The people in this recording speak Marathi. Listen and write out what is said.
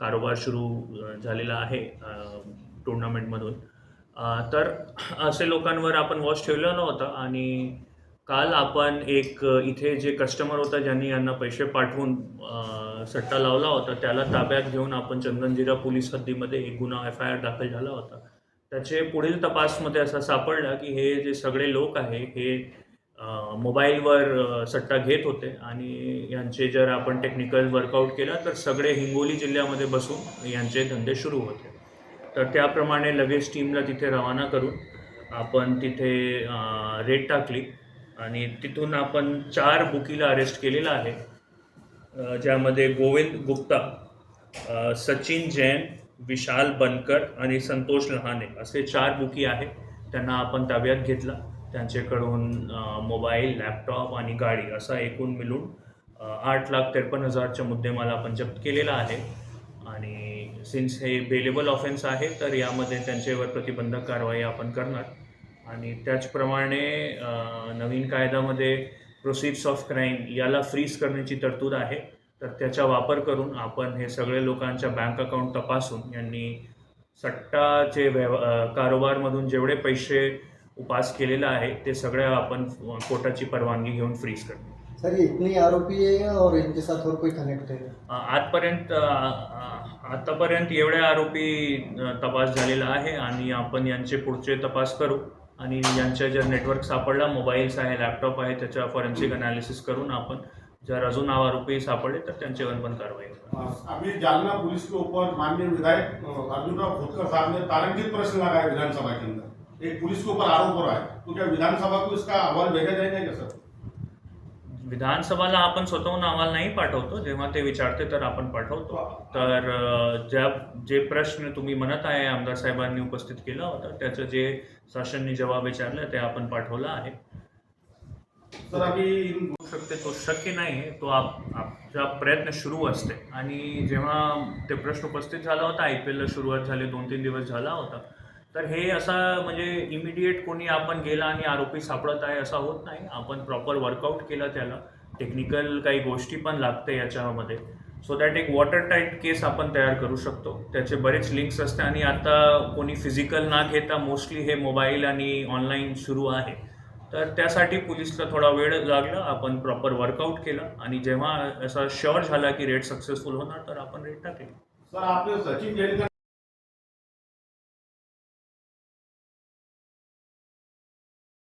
कारोबार सुरू झालेला आहे टुर्नामेंटमधून तर असे लोकांवर आपण वॉच ठेवलेला होता आणि काल आपण एक इथे जे कस्टमर होता ज्यांनी यांना पैसे पाठवून सट्टा लावला होता त्याला ताब्यात घेऊन आपण चंदनजिरा पोलीस हद्दीमध्ये एक गुन्हा एफ आय आर दाखल झाला होता. त्याचे पुढील तपासमध्ये असं सापडलं की हे जे सगळे लोक आहे हे मोबाईलवर सट्टा घेत होते आणि यांचे जर आपण टेक्निकल वर्कआउट केलं तर सगळे हिंगोली जिल्ह्यामध्ये बसून यांचे धंदे सुरू होते. तर त्याप्रमाणे लगेच टीमला तिथे रवाना करून आपण तिथे रेट रेड टाकली आणि तिथून आपण चार बुकीला अरेस्ट केलेलं आहे. ज्यामध्ये गोविंद गुप्ता सचिन जैन विशाल बनकर आणि संतोष लहाने असे चार बुकी आहेत. त्यांना आपण ताब्यात घेतला. त्यांच्याकडून मोबाईल लॅपटॉप आणि गाडी असा एकूण मिळून आठ लाख त्रेपन्न हजारच्या मुद्देमाल आपण जप्त केलेला आहे. आणि सिन्स हे बेलेबल ऑफेन्स आहे तर यामध्ये त्यांच्यावर प्रतिबंधक कारवाई आपण करणार. आणि त्याचप्रमाणे नवीन कायद्यामध्ये प्रोसिड्स ऑफ क्राईम याला फ्रीज करण्याची तरतूद आहे. तर त्याचा वापर करून आपण हे सगळे लोकांच्या बँक अकाउंट तपासून यांनी सट्टाचे व्यव कारोबारमधून जेवढे पैसे उपास केलेला आहे ते सगळे आपण कोर्टाची परवानगी घेऊन फ्रीज करतो. सर इतने आरोपी है और इनके साथ और कोई कनेक्ट है? आजपर्यंत आतापर्यंत एवढे आरोपी तपास झालेला आहे आणि आपण यांचे पुढचे तपास करू. आणि यांच्या जर नेटवर्क सापडला मोबाईल्स आहे लॅपटॉप आहे त्याच्या फॉरेन्सिक अनालिसिस करून आपण जर अजून आरोपी सापडले तर त्यांच्यावर पण कारवाई करू. अभी जालना पुलिस के ऊपर माननीय विधायक अर्जुनराव खोतकर साहब ने तारांकित प्रश्न लगाया विधानसभा के अंदर एक पुलिस के ऊपर आरोप हो रहा है। तो क्या विधानसभा को इसका अहवाल भेजा जाएगा क्या सर? विधानसभाला आपण स्वतःहून अहवाल नाही पाठवतो. जेव्हा ते विचारते तर आपण पाठवतो. तर अ, ज्या जे प्रश्न तुम्ही म्हणत आहे आमदार साहेबांनी उपस्थित केला होता त्याचं जे शासनने जबाब विचारला ते आपण पाठवला आहे. सर अभी इन होऊ शकते तो शक्य नाही. आहे तो आप आपचा प्रयत्न सुरू असते. आणि जेव्हा ते प्रश्न उपस्थित झाला होता आय पी एलला सुरुवात झाली दोन तीन दिवस झाला होता तर हे असा म्हणजे इमिडिएट कोणी आपण गेला आणि आरोपी सापडत आहे असा होत नाही. आपण प्रॉपर वर्कआउट केलं त्याला. टेक्निकल काही गोष्टी पण लागते याच्यामध्ये. सो दॅट एक वॉटर टाईट केस आपण तयार करू शकतो. त्याचे बरेच लिंक्स असते आणि आता कोणी फिजिकल ना घेता मोस्टली हे मोबाईल आणि ऑनलाईन सुरू आहे. तर त्यासाठी पोलिसला थोडा वेळ लागला. आपण प्रॉपर वर्कआउट केलं आणि जेव्हा असा शुअर झाला की रेट सक्सेसफुल होणार तर आपण रेट टाकली.